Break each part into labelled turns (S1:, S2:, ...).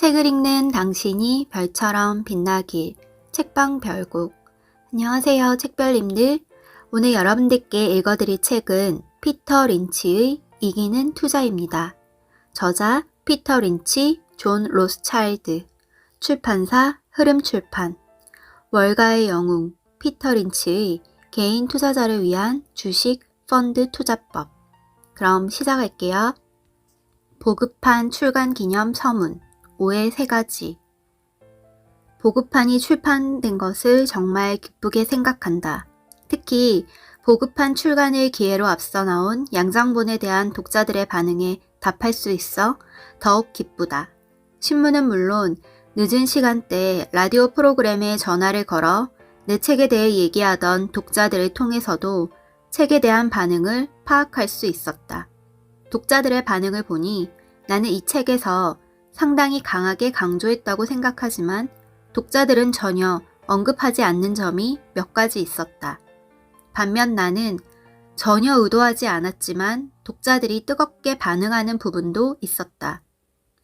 S1: 책을 읽는 당신이 별처럼 빛나길. 책방 별국. 안녕하세요, 책별님들. 오늘 여러분들께 읽어드릴 책은 피터 린치의 이기는 투자입니다. 저자 피터 린치, 존 로스차일드. 출판사 흐름출판. 월가의 영웅 피터 린치의 개인 투자자를 위한 주식 펀드 투자법. 그럼 시작할게요. 보급판 출간 기념 서문. 5의 세 가지. 보급판이 출판된 것을 정말 기쁘게 생각한다. 특히 보급판 출간을 기회로 앞서 나온 양장본에 대한 독자들의 반응에 답할 수 있어 더욱 기쁘다. 신문은 물론 늦은 시간대 라디오 프로그램에 전화를 걸어 내 책에 대해 얘기하던 독자들을 통해서도 책에 대한 반응을 파악할 수 있었다. 독자들의 반응을 보니 나는 이 책에서 상당히 강하게 강조했다고 생각하지만 독자들은 전혀 언급하지 않는 점이 몇 가지 있었다. 반면 나는 전혀 의도하지 않았지만 독자들이 뜨겁게 반응하는 부분도 있었다.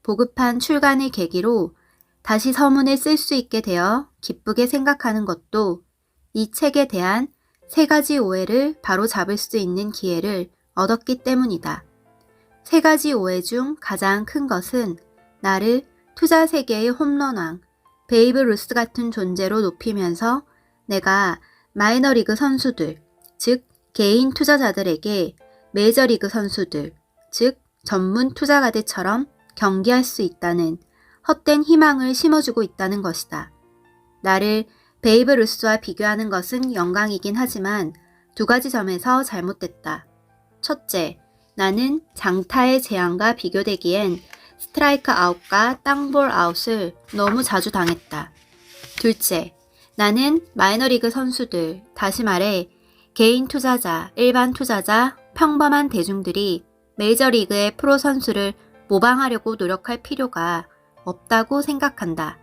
S1: 보급한 출간을 계기로 다시 서문을 쓸 수 있게 되어 기쁘게 생각하는 것도 이 책에 대한 세 가지 오해를 바로 잡을 수 있는 기회를 얻었기 때문이다. 세 가지 오해 중 가장 큰 것은 나를 투자 세계의 홈런왕, 베이브 루스 같은 존재로 높이면서 내가 마이너리그 선수들, 즉 개인 투자자들에게 메이저리그 선수들, 즉 전문 투자가들처럼 경기할 수 있다는 헛된 희망을 심어주고 있다는 것이다. 나를 베이브 루스와 비교하는 것은 영광이긴 하지만 두 가지 점에서 잘못됐다. 첫째, 나는 장타의 재앙과 비교되기엔 스트라이크 아웃과 땅볼 아웃을 너무 자주 당했다. 둘째, 나는 마이너리그 선수들, 다시 말해 개인 투자자, 일반 투자자, 평범한 대중들이 메이저리그의 프로 선수를 모방하려고 노력할 필요가 없다고 생각한다.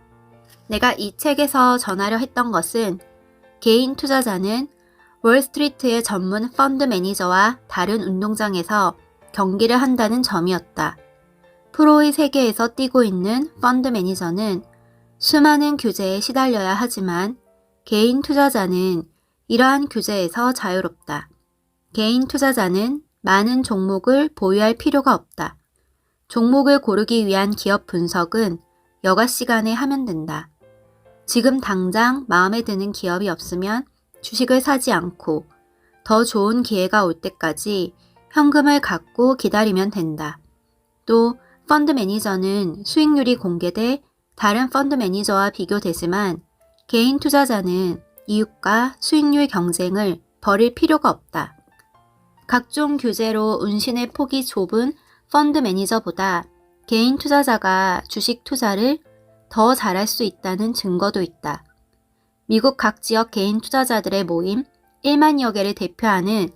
S1: 내가 이 책에서 전하려 했던 것은 개인 투자자는 월스트리트의 전문 펀드 매니저와 다른 운동장에서 경기를 한다는 점이었다. 프로의 세계에서 뛰고 있는 펀드 매니저는 수많은 규제에 시달려야 하지만 개인 투자자는 이러한 규제에서 자유롭다. 개인 투자자는 많은 종목을 보유할 필요가 없다. 종목을 고르기 위한 기업 분석은 여가 시간에 하면 된다. 지금 당장 마음에 드는 기업이 없으면 주식을 사지 않고 더 좋은 기회가 올 때까지 현금을 갖고 기다리면 된다. 또 펀드 매니저는 수익률이 공개돼 다른 펀드 매니저와 비교되지만 개인 투자자는 이익과 수익률 경쟁을 벌일 필요가 없다. 각종 규제로 운신의 폭이 좁은 펀드 매니저보다 개인 투자자가 주식 투자를 더 잘할 수 있다는 증거도 있다. 미국 각 지역 개인 투자자들의 모임 1만여 개를 대표하는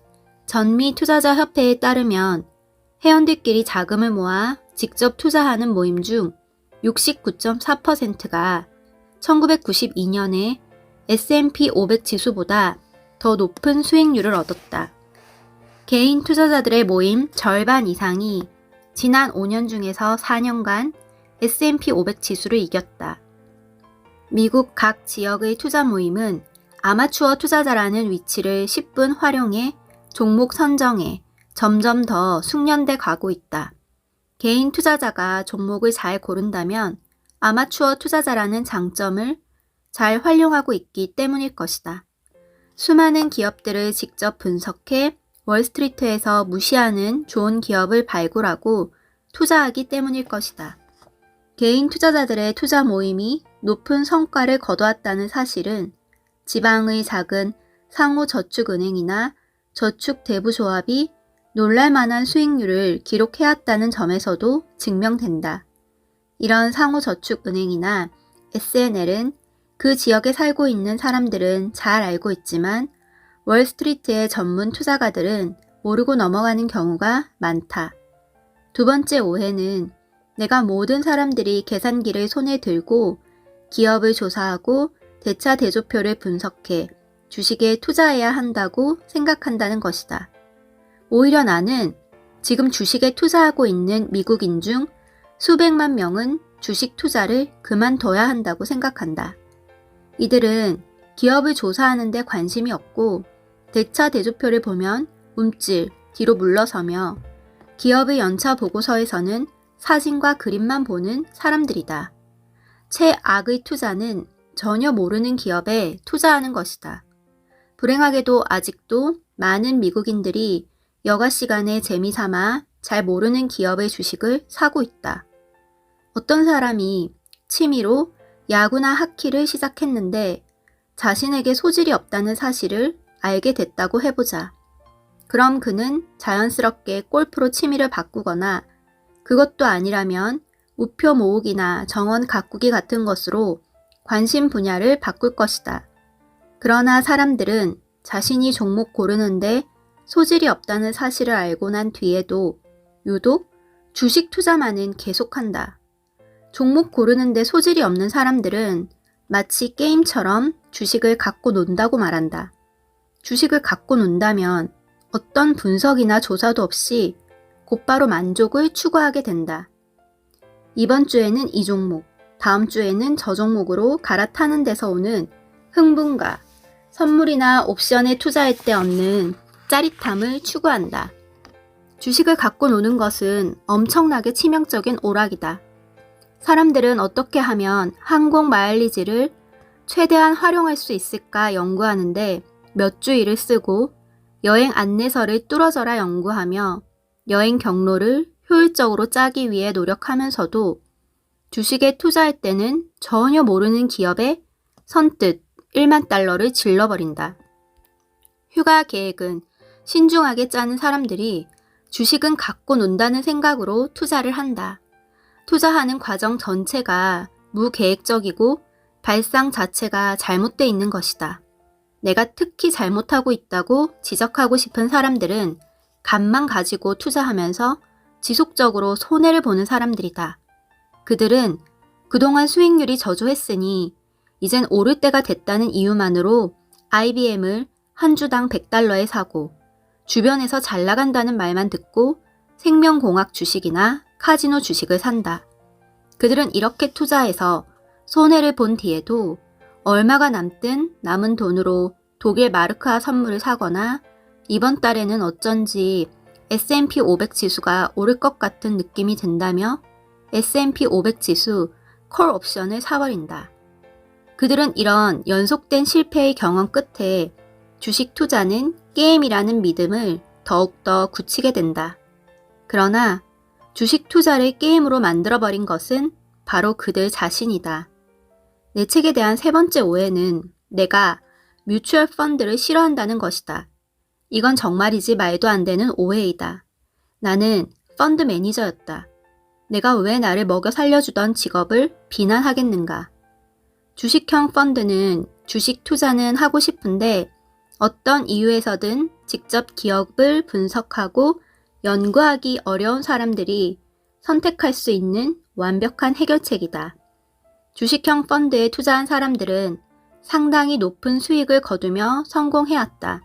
S1: 전미 투자자 협회에 따르면 회원들끼리 자금을 모아 직접 투자하는 모임 중 69.4%가 1992년에 S&P 500 지수보다 더 높은 수익률을 얻었다. 개인 투자자들의 모임 절반 이상이 지난 5년 중에서 4년간 S&P 500 지수를 이겼다. 미국 각 지역의 투자 모임은 아마추어 투자자라는 위치를 10분 활용해 종목 선정에 점점 더 숙련돼 가고 있다. 개인 투자자가 종목을 잘 고른다면 아마추어 투자자라는 장점을 잘 활용하고 있기 때문일 것이다. 수많은 기업들을 직접 분석해 월스트리트에서 무시하는 좋은 기업을 발굴하고 투자하기 때문일 것이다. 개인 투자자들의 투자 모임이 높은 성과를 거두었다는 사실은 지방의 작은 상호저축은행이나 저축대부조합이 놀랄만한 수익률을 기록해왔다는 점에서도 증명된다. 이런 상호저축은행이나 SNL은 그 지역에 살고 있는 사람들은 잘 알고 있지만 월스트리트의 전문 투자가들은 모르고 넘어가는 경우가 많다. 두 번째 오해는 내가 모든 사람들이 계산기를 손에 들고 기업을 조사하고 대차 대조표를 분석해 주식에 투자해야 한다고 생각한다는 것이다. 오히려 나는 지금 주식에 투자하고 있는 미국인 중 수백만 명은 주식 투자를 그만둬야 한다고 생각한다. 이들은 기업을 조사하는 데 관심이 없고 대차 대조표를 보면 움찔 뒤로 물러서며 기업의 연차 보고서에서는 사진과 그림만 보는 사람들이다. 최악의 투자는 전혀 모르는 기업에 투자하는 것이다. 불행하게도 아직도 많은 미국인들이 여가 시간에 재미삼아 잘 모르는 기업의 주식을 사고 있다. 어떤 사람이 취미로 야구나 하키를 시작했는데 자신에게 소질이 없다는 사실을 알게 됐다고 해보자. 그럼 그는 자연스럽게 골프로 취미를 바꾸거나 그것도 아니라면 우표 모으기나 정원 가꾸기 같은 것으로 관심 분야를 바꿀 것이다. 그러나 사람들은 자신이 종목 고르는데 소질이 없다는 사실을 알고 난 뒤에도 유독 주식 투자만은 계속한다. 종목 고르는데 소질이 없는 사람들은 마치 게임처럼 주식을 갖고 논다고 말한다. 주식을 갖고 논다면 어떤 분석이나 조사도 없이 곧바로 만족을 추구하게 된다. 이번 주에는 이 종목, 다음 주에는 저 종목으로 갈아타는 데서 오는 흥분과 선물이나 옵션에 투자할 때 얻는 짜릿함을 추구한다. 주식을 갖고 노는 것은 엄청나게 치명적인 오락이다. 사람들은 어떻게 하면 항공 마일리지를 최대한 활용할 수 있을까 연구하는데 몇 주일을 쓰고 여행 안내서를 뚫어져라 연구하며 여행 경로를 효율적으로 짜기 위해 노력하면서도 주식에 투자할 때는 전혀 모르는 기업에 선뜻 1만 달러를 질러버린다. 휴가 계획은 신중하게 짜는 사람들이 주식은 갖고 논다는 생각으로 투자를 한다. 투자하는 과정 전체가 무계획적이고 발상 자체가 잘못돼 있는 것이다. 내가 특히 잘못하고 있다고 지적하고 싶은 사람들은 감만 가지고 투자하면서 지속적으로 손해를 보는 사람들이다. 그들은 그동안 수익률이 저조했으니 이젠 오를 때가 됐다는 이유만으로 IBM을 한 주당 100달러에 사고 주변에서 잘 나간다는 말만 듣고 생명공학 주식이나 카지노 주식을 산다. 그들은 이렇게 투자해서 손해를 본 뒤에도 얼마가 남든 남은 돈으로 독일 마르크화 선물을 사거나 이번 달에는 어쩐지 S&P 500 지수가 오를 것 같은 느낌이 든다며 S&P 500 지수 콜 옵션을 사버린다. 그들은 이런 연속된 실패의 경험 끝에 주식 투자는 게임이라는 믿음을 더욱더 굳히게 된다. 그러나 주식 투자를 게임으로 만들어버린 것은 바로 그들 자신이다. 내 책에 대한 세 번째 오해는 내가 뮤추얼 펀드를 싫어한다는 것이다. 이건 정말이지 말도 안 되는 오해이다. 나는 펀드 매니저였다. 내가 왜 나를 먹여 살려주던 직업을 비난하겠는가? 주식형 펀드는 주식 투자는 하고 싶은데 어떤 이유에서든 직접 기업을 분석하고 연구하기 어려운 사람들이 선택할 수 있는 완벽한 해결책이다. 주식형 펀드에 투자한 사람들은 상당히 높은 수익을 거두며 성공해왔다.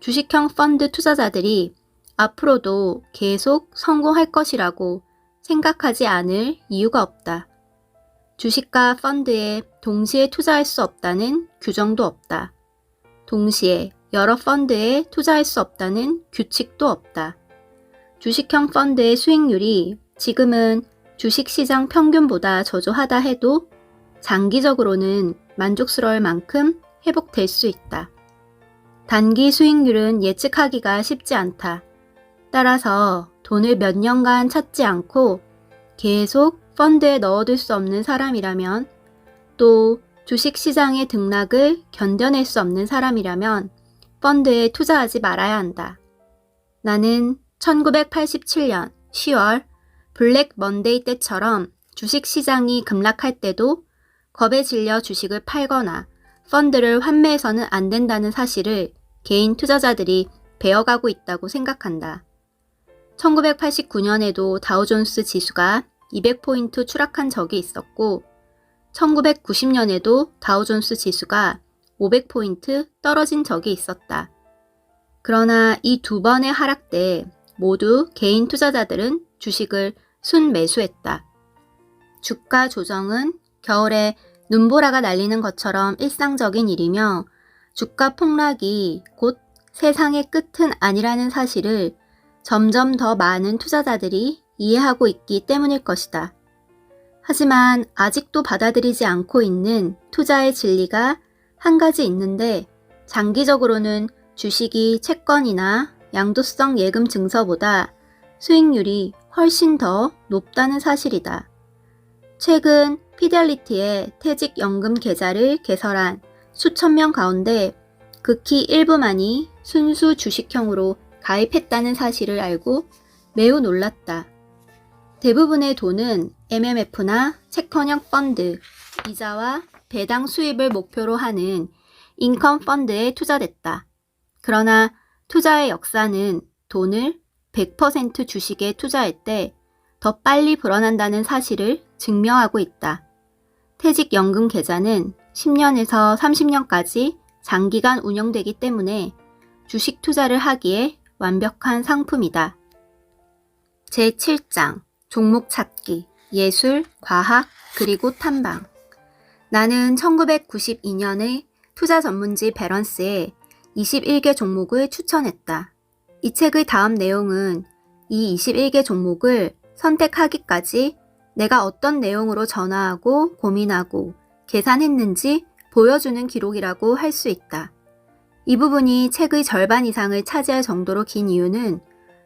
S1: 주식형 펀드 투자자들이 앞으로도 계속 성공할 것이라고 생각하지 않을 이유가 없다. 주식과 펀드에 동시에 투자할 수 없다는 규정도 없다. 동시에 여러 펀드에 투자할 수 없다는 규칙도 없다. 주식형 펀드의 수익률이 지금은 주식시장 평균보다 저조하다 해도 장기적으로는 만족스러울 만큼 회복될 수 있다. 단기 수익률은 예측하기가 쉽지 않다. 따라서 돈을 몇 년간 찾지 않고 계속 펀드에 넣어둘 수 없는 사람이라면 또 주식 시장의 등락을 견뎌낼 수 없는 사람이라면 펀드에 투자하지 말아야 한다. 나는 1987년 10월 블랙 먼데이 때처럼 주식 시장이 급락할 때도 겁에 질려 주식을 팔거나 펀드를 환매해서는 안 된다는 사실을 개인 투자자들이 배워가고 있다고 생각한다. 1989년에도 다우존스 지수가 200포인트 추락한 적이 있었고, 1990년에도 다우존스 지수가 500포인트 떨어진 적이 있었다. 그러나 이 두 번의 하락 때 모두 개인 투자자들은 주식을 순매수했다. 주가 조정은 겨울에 눈보라가 날리는 것처럼 일상적인 일이며 주가 폭락이 곧 세상의 끝은 아니라는 사실을 점점 더 많은 투자자들이 이해하고 있기 때문일 것이다. 하지만 아직도 받아들이지 않고 있는 투자의 진리가 한 가지 있는데 장기적으로는 주식이 채권이나 양도성 예금 증서보다 수익률이 훨씬 더 높다는 사실이다. 최근 피델리티의 퇴직연금 계좌를 개설한 수천 명 가운데 극히 일부만이 순수 주식형으로 가입했다는 사실을 알고 매우 놀랐다. 대부분의 돈은 MMF나 채권형 펀드, 이자와 배당 수입을 목표로 하는 인컴 펀드에 투자됐다. 그러나 투자의 역사는 돈을 100% 주식에 투자할 때 더 빨리 불어난다는 사실을 증명하고 있다. 퇴직연금 계좌는 10년에서 30년까지 장기간 운영되기 때문에 주식 투자를 하기에 완벽한 상품이다. 제7장 종목 찾기, 예술, 과학, 그리고 탐방. 나는 1992년의 투자 전문지 베런스에 21개 종목을 추천했다. 이 책의 다음 내용은 이 21개 종목을 선택하기까지 내가 어떤 내용으로 전화하고 고민하고 계산했는지 보여주는 기록이라고 할 수 있다. 이 부분이 책의 절반 이상을 차지할 정도로 긴 이유는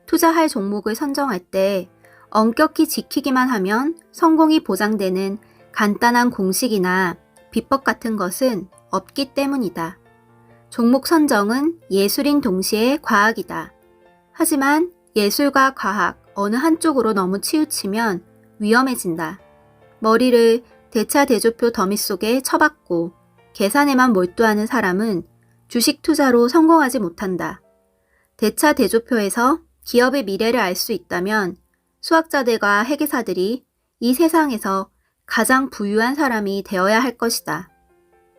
S1: 투자할 종목을 선정할 때 엄격히 지키기만 하면 성공이 보장되는 간단한 공식이나 비법 같은 것은 없기 때문이다. 종목 선정은 예술인 동시에 과학이다. 하지만 예술과 과학 어느 한쪽으로 너무 치우치면 위험해진다. 머리를 대차 대조표 더미 속에 쳐박고 계산에만 몰두하는 사람은 주식 투자로 성공하지 못한다. 대차 대조표에서 기업의 미래를 알 수 있다면 수학자들과 회계사들이 이 세상에서 가장 부유한 사람이 되어야 할 것이다.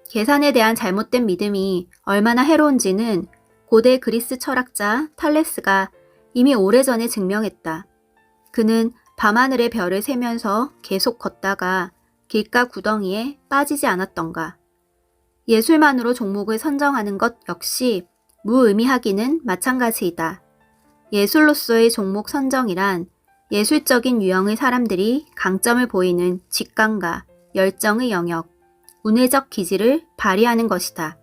S1: 계산에 대한 잘못된 믿음이 얼마나 해로운지는 고대 그리스 철학자 탈레스가 이미 오래전에 증명했다. 그는 밤하늘의 별을 세면서 계속 걷다가 길가 구덩이에 빠지지 않았던가. 예술만으로 종목을 선정하는 것 역시 무의미하기는 마찬가지이다. 예술로서의 종목 선정이란 예술적인 유형의 사람들이 강점을 보이는 직감과 열정의 영역, 운회적 기질을 발휘하는 것이다.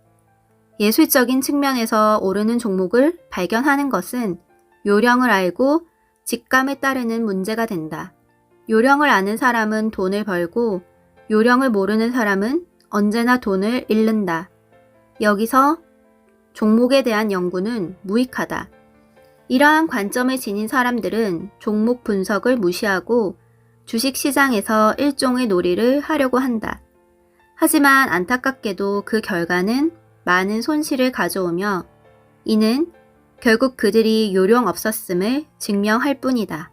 S1: 예술적인 측면에서 오르는 종목을 발견하는 것은 요령을 알고 직감에 따르는 문제가 된다. 요령을 아는 사람은 돈을 벌고 요령을 모르는 사람은 언제나 돈을 잃는다. 여기서 종목에 대한 연구는 무익하다. 이러한 관점을 지닌 사람들은 종목 분석을 무시하고 주식 시장에서 일종의 놀이를 하려고 한다. 하지만 안타깝게도 그 결과는 많은 손실을 가져오며 이는 결국 그들이 요령 없었음을 증명할 뿐이다.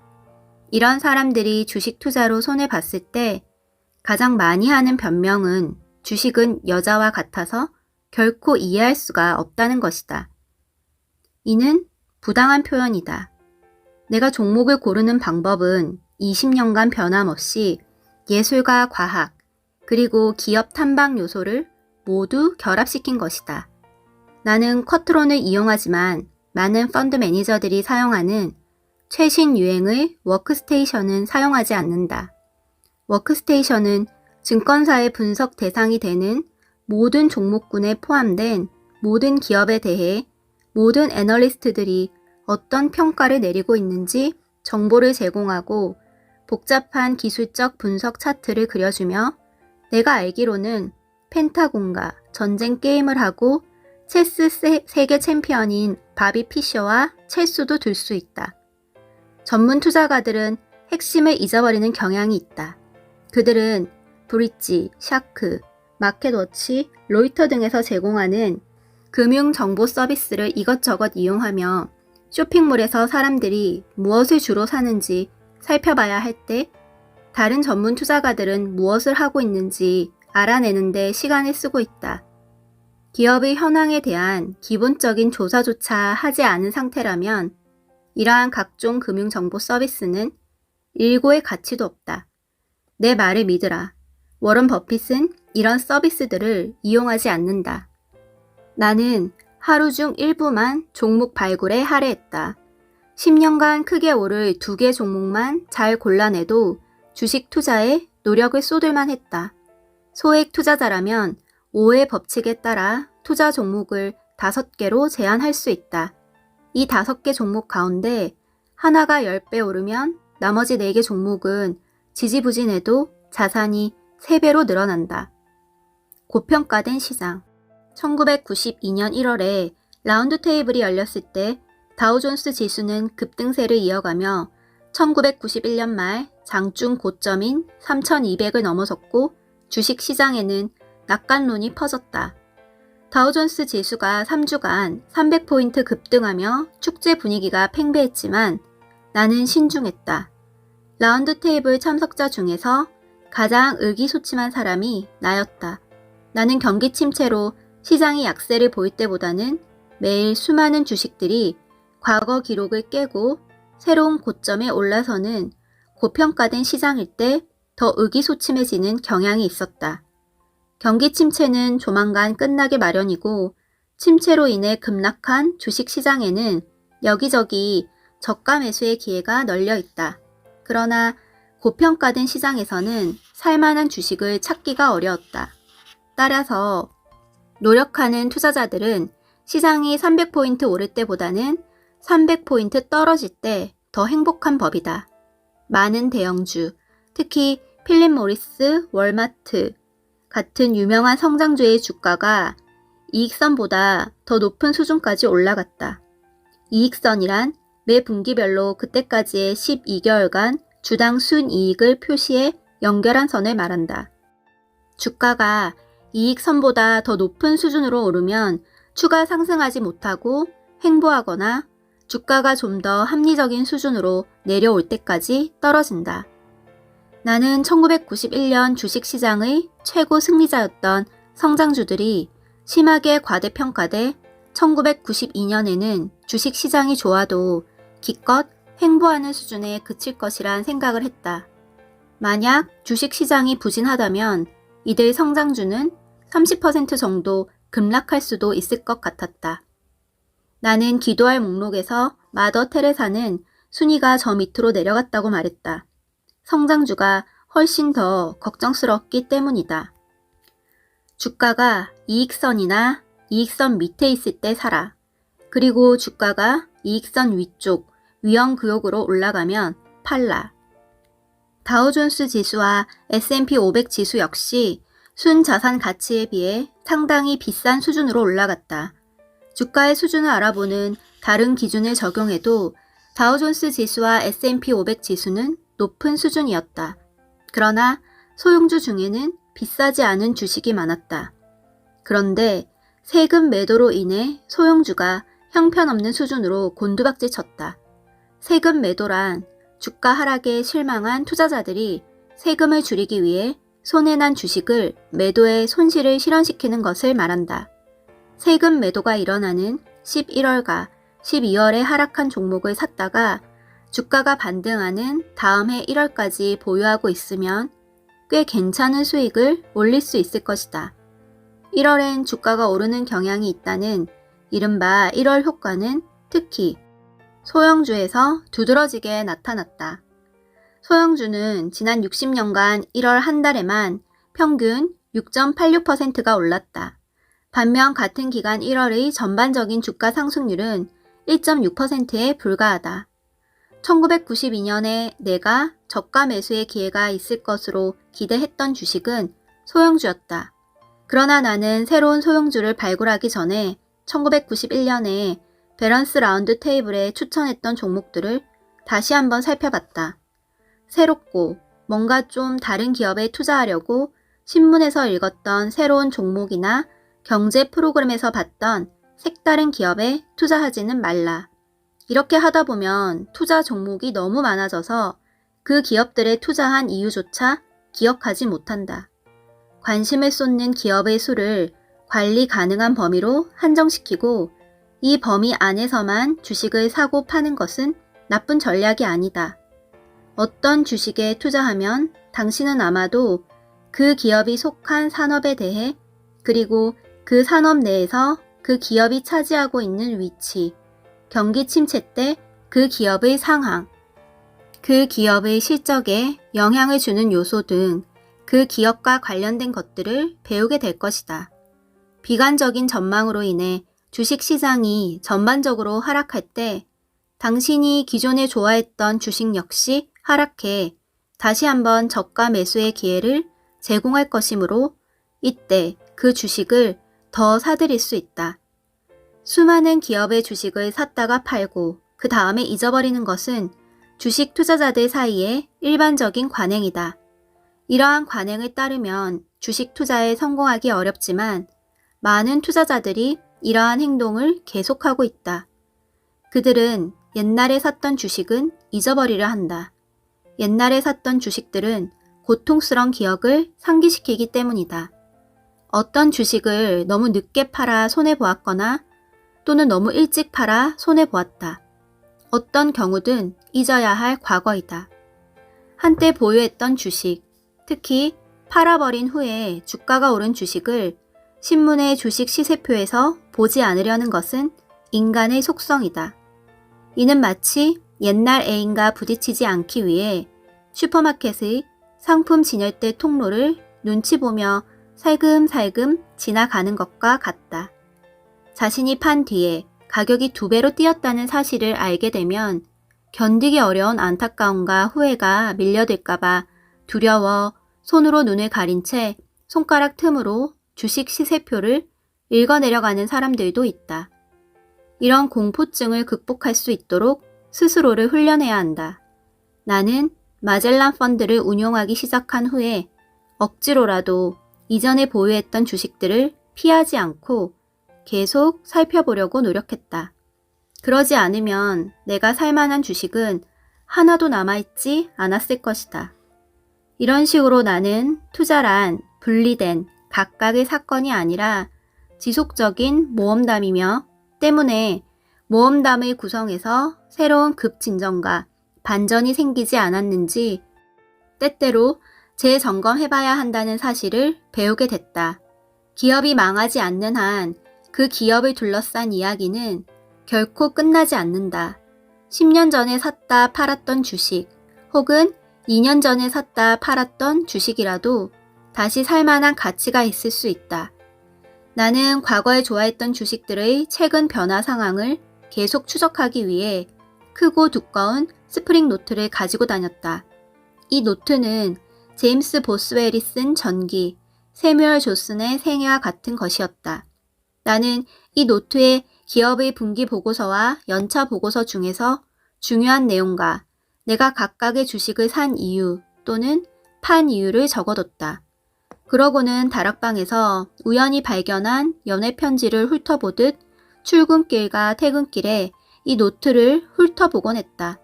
S1: 이런 사람들이 주식 투자로 손해 봤을 때 가장 많이 하는 변명은 주식은 여자와 같아서 결코 이해할 수가 없다는 것이다. 이는 부당한 표현이다. 내가 종목을 고르는 방법은 20년간 변함없이 예술과 과학, 그리고 기업 탐방 요소를 모두 결합시킨 것이다. 나는 쿼트론을 이용하지만 많은 펀드 매니저들이 사용하는 최신 유행의 워크스테이션은 사용하지 않는다. 워크스테이션은 증권사의 분석 대상이 되는 모든 종목군에 포함된 모든 기업에 대해 모든 애널리스트들이 어떤 평가를 내리고 있는지 정보를 제공하고 복잡한 기술적 분석 차트를 그려주며 내가 알기로는 펜타곤과 전쟁 게임을 하고 체스 세, 세계 챔피언인 바비 피셔와 첼수도 둘 수 있다. 전문 투자가들은 핵심을 잊어버리는 경향이 있다. 그들은 브릿지, 샤크, 마켓워치, 로이터 등에서 제공하는 금융 정보 서비스를 이것저것 이용하며 쇼핑몰에서 사람들이 무엇을 주로 사는지 살펴봐야 할 때 다른 전문 투자가들은 무엇을 하고 있는지 알아내는데 시간을 쓰고 있다. 기업의 현황에 대한 기본적인 조사조차 하지 않은 상태라면 이러한 각종 금융 정보 서비스는 일고의 가치도 없다. 내 말을 믿으라. 워런 버핏은 이런 서비스들을 이용하지 않는다. 나는 하루 중 일부만 종목 발굴에 할애했다. 10년간 크게 오를 두 개 종목만 잘 골라내도 주식 투자에 노력을 쏟을만 했다. 소액 투자자라면 5의 법칙에 따라 투자 종목을 5개로 제한할 수 있다. 이 5개 종목 가운데 하나가 10배 오르면 나머지 4개 종목은 지지부진해도 자산이 3배로 늘어난다. 고평가된 시장. 1992년 1월에 라운드 테이블이 열렸을 때 다우존스 지수는 급등세를 이어가며 1991년 말 장중 고점인 3200을 넘어섰고 주식 시장에는 낙관론이 퍼졌다. 다우존스 지수가 3주간 300포인트 급등하며 축제 분위기가 팽배했지만 나는 신중했다. 라운드 테이블 참석자 중에서 가장 의기소침한 사람이 나였다. 나는 경기 침체로 시장이 약세를 보일 때보다는 매일 수많은 주식들이 과거 기록을 깨고 새로운 고점에 올라서는 고평가된 시장일 때 더 의기소침해지는 경향이 있었다. 경기 침체는 조만간 끝나게 마련이고 침체로 인해 급락한 주식 시장에는 여기저기 저가 매수의 기회가 널려 있다. 그러나 고평가된 시장에서는 살만한 주식을 찾기가 어려웠다. 따라서 노력하는 투자자들은 시장이 300포인트 오를 때보다는 300포인트 떨어질 때 더 행복한 법이다. 많은 대형주, 특히 필립 모리스, 월마트 같은 유명한 성장주의 주가가 이익선보다 더 높은 수준까지 올라갔다. 이익선이란 매 분기별로 그때까지의 12개월간 주당 순이익을 표시해 연결한 선을 말한다. 주가가 이익선보다 더 높은 수준으로 오르면 추가 상승하지 못하고 횡보하거나 주가가 좀 더 합리적인 수준으로 내려올 때까지 떨어진다. 나는 1991년 주식시장의 최고 승리자였던 성장주들이 심하게 과대평가돼 1992년에는 주식시장이 좋아도 기껏 횡보하는 수준에 그칠 것이란 생각을 했다. 만약 주식시장이 부진하다면 이들 성장주는 30% 정도 급락할 수도 있을 것 같았다. 나는 기도할 목록에서 마더 테레사는 순위가 저 밑으로 내려갔다고 말했다. 성장주가 훨씬 더 걱정스럽기 때문이다. 주가가 이익선이나 이익선 밑에 있을 때 사라. 그리고 주가가 이익선 위쪽, 위험구역으로 올라가면 팔라. 다우존스 지수와 S&P 500 지수 역시 순자산 가치에 비해 상당히 비싼 수준으로 올라갔다. 주가의 수준을 알아보는 다른 기준을 적용해도 다우존스 지수와 S&P 500 지수는 높은 수준이었다. 그러나 소형주 중에는 비싸지 않은 주식이 많았다. 그런데 세금 매도로 인해 소형주가 형편없는 수준으로 곤두박질 쳤다. 세금 매도란 주가 하락에 실망한 투자자들이 세금을 줄이기 위해 손해난 주식을 매도해 손실을 실현시키는 것을 말한다. 세금 매도가 일어나는 11월과 12월에 하락한 종목을 샀다가 주가가 반등하는 다음 해 1월까지 보유하고 있으면 꽤 괜찮은 수익을 올릴 수 있을 것이다. 1월엔 주가가 오르는 경향이 있다는 이른바 1월 효과는 특히 소형주에서 두드러지게 나타났다. 소형주는 지난 60년간 1월 한 달에만 평균 6.86%가 올랐다. 반면 같은 기간 1월의 전반적인 주가 상승률은 1.6%에 불과하다. 1992년에 내가 저가 매수의 기회가 있을 것으로 기대했던 주식은 소형주였다. 그러나 나는 새로운 소형주를 발굴하기 전에 1991년에 밸런스 라운드 테이블에 추천했던 종목들을 다시 한번 살펴봤다. 새롭고 뭔가 좀 다른 기업에 투자하려고 신문에서 읽었던 새로운 종목이나 경제 프로그램에서 봤던 색다른 기업에 투자하지는 말라. 이렇게 하다 보면 투자 종목이 너무 많아져서 그 기업들에 투자한 이유조차 기억하지 못한다. 관심을 쏟는 기업의 수를 관리 가능한 범위로 한정시키고 이 범위 안에서만 주식을 사고 파는 것은 나쁜 전략이 아니다. 어떤 주식에 투자하면 당신은 아마도 그 기업이 속한 산업에 대해 그리고 그 산업 내에서 그 기업이 차지하고 있는 위치, 경기 침체 때 그 기업의 상황, 그 기업의 실적에 영향을 주는 요소 등 그 기업과 관련된 것들을 배우게 될 것이다. 비관적인 전망으로 인해 주식 시장이 전반적으로 하락할 때 당신이 기존에 좋아했던 주식 역시 하락해 다시 한번 저가 매수의 기회를 제공할 것이므로 이때 그 주식을 더 사들일 수 있다. 수많은 기업의 주식을 샀다가 팔고 그 다음에 잊어버리는 것은 주식 투자자들 사이에 일반적인 관행이다. 이러한 관행을 따르면 주식 투자에 성공하기 어렵지만 많은 투자자들이 이러한 행동을 계속하고 있다. 그들은 옛날에 샀던 주식은 잊어버리려 한다. 옛날에 샀던 주식들은 고통스러운 기억을 상기시키기 때문이다. 어떤 주식을 너무 늦게 팔아 손해보았거나 또는 너무 일찍 팔아 손해보았다. 어떤 경우든 잊어야 할 과거이다. 한때 보유했던 주식, 특히 팔아버린 후에 주가가 오른 주식을 신문의 주식 시세표에서 보지 않으려는 것은 인간의 속성이다. 이는 마치 옛날 애인과 부딪히지 않기 위해 슈퍼마켓의 상품 진열대 통로를 눈치 보며 살금살금 지나가는 것과 같다. 자신이 판 뒤에 가격이 두 배로 뛰었다는 사실을 알게 되면 견디기 어려운 안타까움과 후회가 밀려들까봐 두려워 손으로 눈을 가린 채 손가락 틈으로 주식 시세표를 읽어내려가는 사람들도 있다. 이런 공포증을 극복할 수 있도록 스스로를 훈련해야 한다. 나는 마젤란 펀드를 운용하기 시작한 후에 억지로라도 이전에 보유했던 주식들을 피하지 않고 계속 살펴보려고 노력했다. 그러지 않으면 내가 살만한 주식은 하나도 남아있지 않았을 것이다. 이런 식으로 나는 투자란 분리된 각각의 사건이 아니라 지속적인 모험담이며 때문에 모험담의 구성에서 새로운 급진전과 반전이 생기지 않았는지 때때로 재점검해봐야 한다는 사실을 배우게 됐다. 기업이 망하지 않는 한 그 기업을 둘러싼 이야기는 결코 끝나지 않는다. 10년 전에 샀다 팔았던 주식 혹은 2년 전에 샀다 팔았던 주식이라도 다시 살 만한 가치가 있을 수 있다. 나는 과거에 좋아했던 주식들의 최근 변화 상황을 계속 추적하기 위해 크고 두꺼운 스프링 노트를 가지고 다녔다. 이 노트는 제임스 보스웰이 쓴 전기, 세뮤얼 조슨의 생애와 같은 것이었다. 나는 이 노트에 기업의 분기 보고서와 연차 보고서 중에서 중요한 내용과 내가 각각의 주식을 산 이유 또는 판 이유를 적어뒀다. 그러고는 다락방에서 우연히 발견한 연애 편지를 훑어보듯 출근길과 퇴근길에 이 노트를 훑어보곤 했다.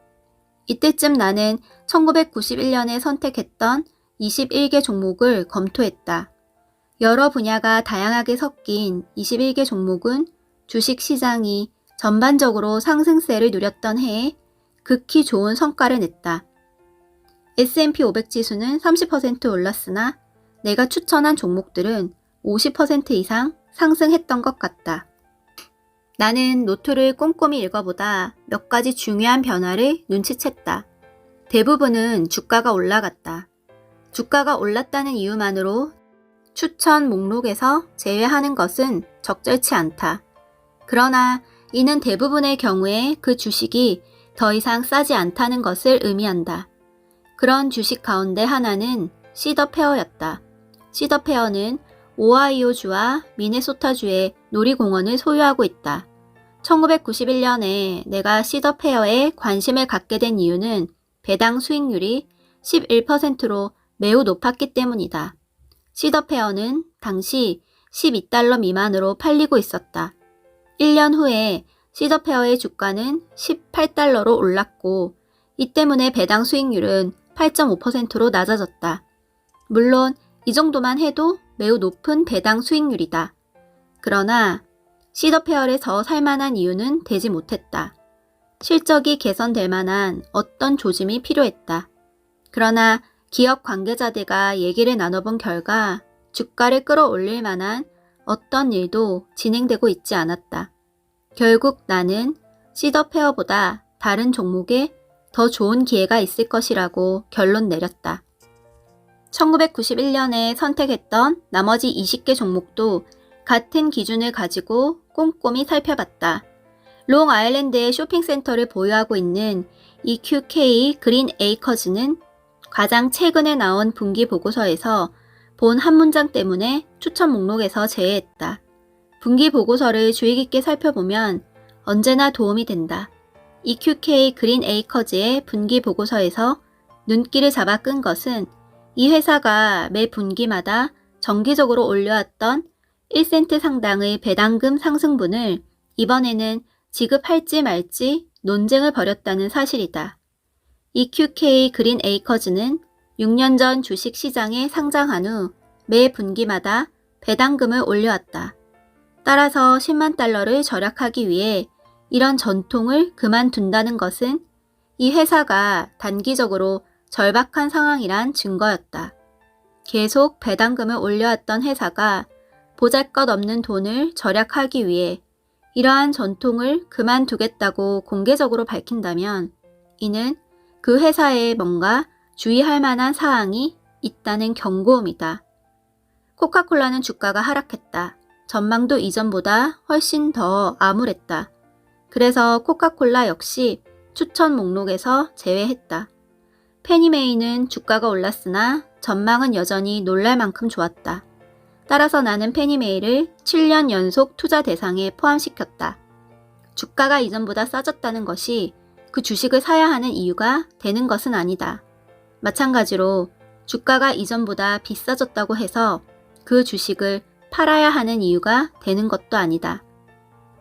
S1: 이때쯤 나는 1991년에 선택했던 21개 종목을 검토했다. 여러 분야가 다양하게 섞인 21개 종목은 주식 시장이 전반적으로 상승세를 누렸던 해에 극히 좋은 성과를 냈다. S&P 500 지수는 30% 올랐으나 내가 추천한 종목들은 50% 이상 상승했던 것 같다. 나는 노트를 꼼꼼히 읽어보다 몇 가지 중요한 변화를 눈치챘다. 대부분은 주가가 올라갔다. 주가가 올랐다는 이유만으로 추천 목록에서 제외하는 것은 적절치 않다. 그러나 이는 대부분의 경우에 그 주식이 더 이상 싸지 않다는 것을 의미한다. 그런 주식 가운데 하나는 시더페어였다. 시더페어는 오하이오주와 미네소타주의 놀이공원을 소유하고 있다. 1991년에 내가 시더페어에 관심을 갖게 된 이유는 배당 수익률이 11%로 매우 높았기 때문이다. 시더페어는 당시 12달러 미만으로 팔리고 있었다. 1년 후에 시더페어의 주가는 18달러로 올랐고 이 때문에 배당 수익률은 8.5%로 낮아졌다. 물론 이 정도만 해도 매우 높은 배당 수익률이다. 그러나 시더페어에서 살만한 이유는 되지 못했다. 실적이 개선될 만한 어떤 조짐이 필요했다. 그러나 기업 관계자들과 얘기를 나눠본 결과 주가를 끌어올릴 만한 어떤 일도 진행되고 있지 않았다. 결국 나는 시더페어보다 다른 종목에 더 좋은 기회가 있을 것이라고 결론 내렸다. 1991년에 선택했던 나머지 20개 종목도 같은 기준을 가지고 꼼꼼히 살펴봤다. 롱 아일랜드의 쇼핑센터를 보유하고 있는 EQK 그린 에이커즈는 가장 최근에 나온 분기 보고서에서 본 한 문장 때문에 추천 목록에서 제외했다. 분기 보고서를 주의 깊게 살펴보면 언제나 도움이 된다. EQK 그린 에이커즈의 분기 보고서에서 눈길을 잡아 끈 것은 이 회사가 매 분기마다 정기적으로 올려왔던 1센트 상당의 배당금 상승분을 이번에는 지급할지 말지 논쟁을 벌였다는 사실이다. EQK 그린 에이커즈는 6년 전 주식 시장에 상장한 후 매 분기마다 배당금을 올려왔다. 따라서 10만 달러를 절약하기 위해 이런 전통을 그만둔다는 것은 이 회사가 단기적으로 절박한 상황이란 증거였다. 계속 배당금을 올려왔던 회사가 보잘 것 없는 돈을 절약하기 위해 이러한 전통을 그만두겠다고 공개적으로 밝힌다면 이는 그 회사에 뭔가 주의할 만한 사항이 있다는 경고음이다. 코카콜라는 주가가 하락했다. 전망도 이전보다 훨씬 더 암울했다. 그래서 코카콜라 역시 추천 목록에서 제외했다. 페니메이는 주가가 올랐으나 전망은 여전히 놀랄 만큼 좋았다. 따라서 나는 페니메이를 7년 연속 투자 대상에 포함시켰다. 주가가 이전보다 싸졌다는 것이 그 주식을 사야 하는 이유가 되는 것은 아니다. 마찬가지로 주가가 이전보다 비싸졌다고 해서 그 주식을 팔아야 하는 이유가 되는 것도 아니다.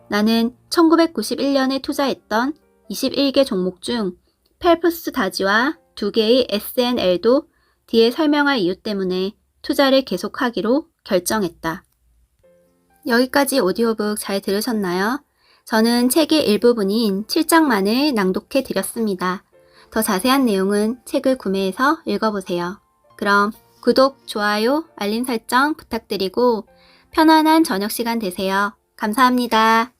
S1: 나는 1991년에 투자했던 21개 종목 중 펠프스 다지와 두 개의 SNL도 뒤에 설명할 이유 때문에 투자를 계속하기로 결정했다. 여기까지 오디오북 잘 들으셨나요? 저는 책의 일부분인 7장만을 낭독해 드렸습니다. 더 자세한 내용은 책을 구매해서 읽어보세요. 그럼 구독, 좋아요, 알림 설정 부탁드리고 편안한 저녁 시간 되세요. 감사합니다.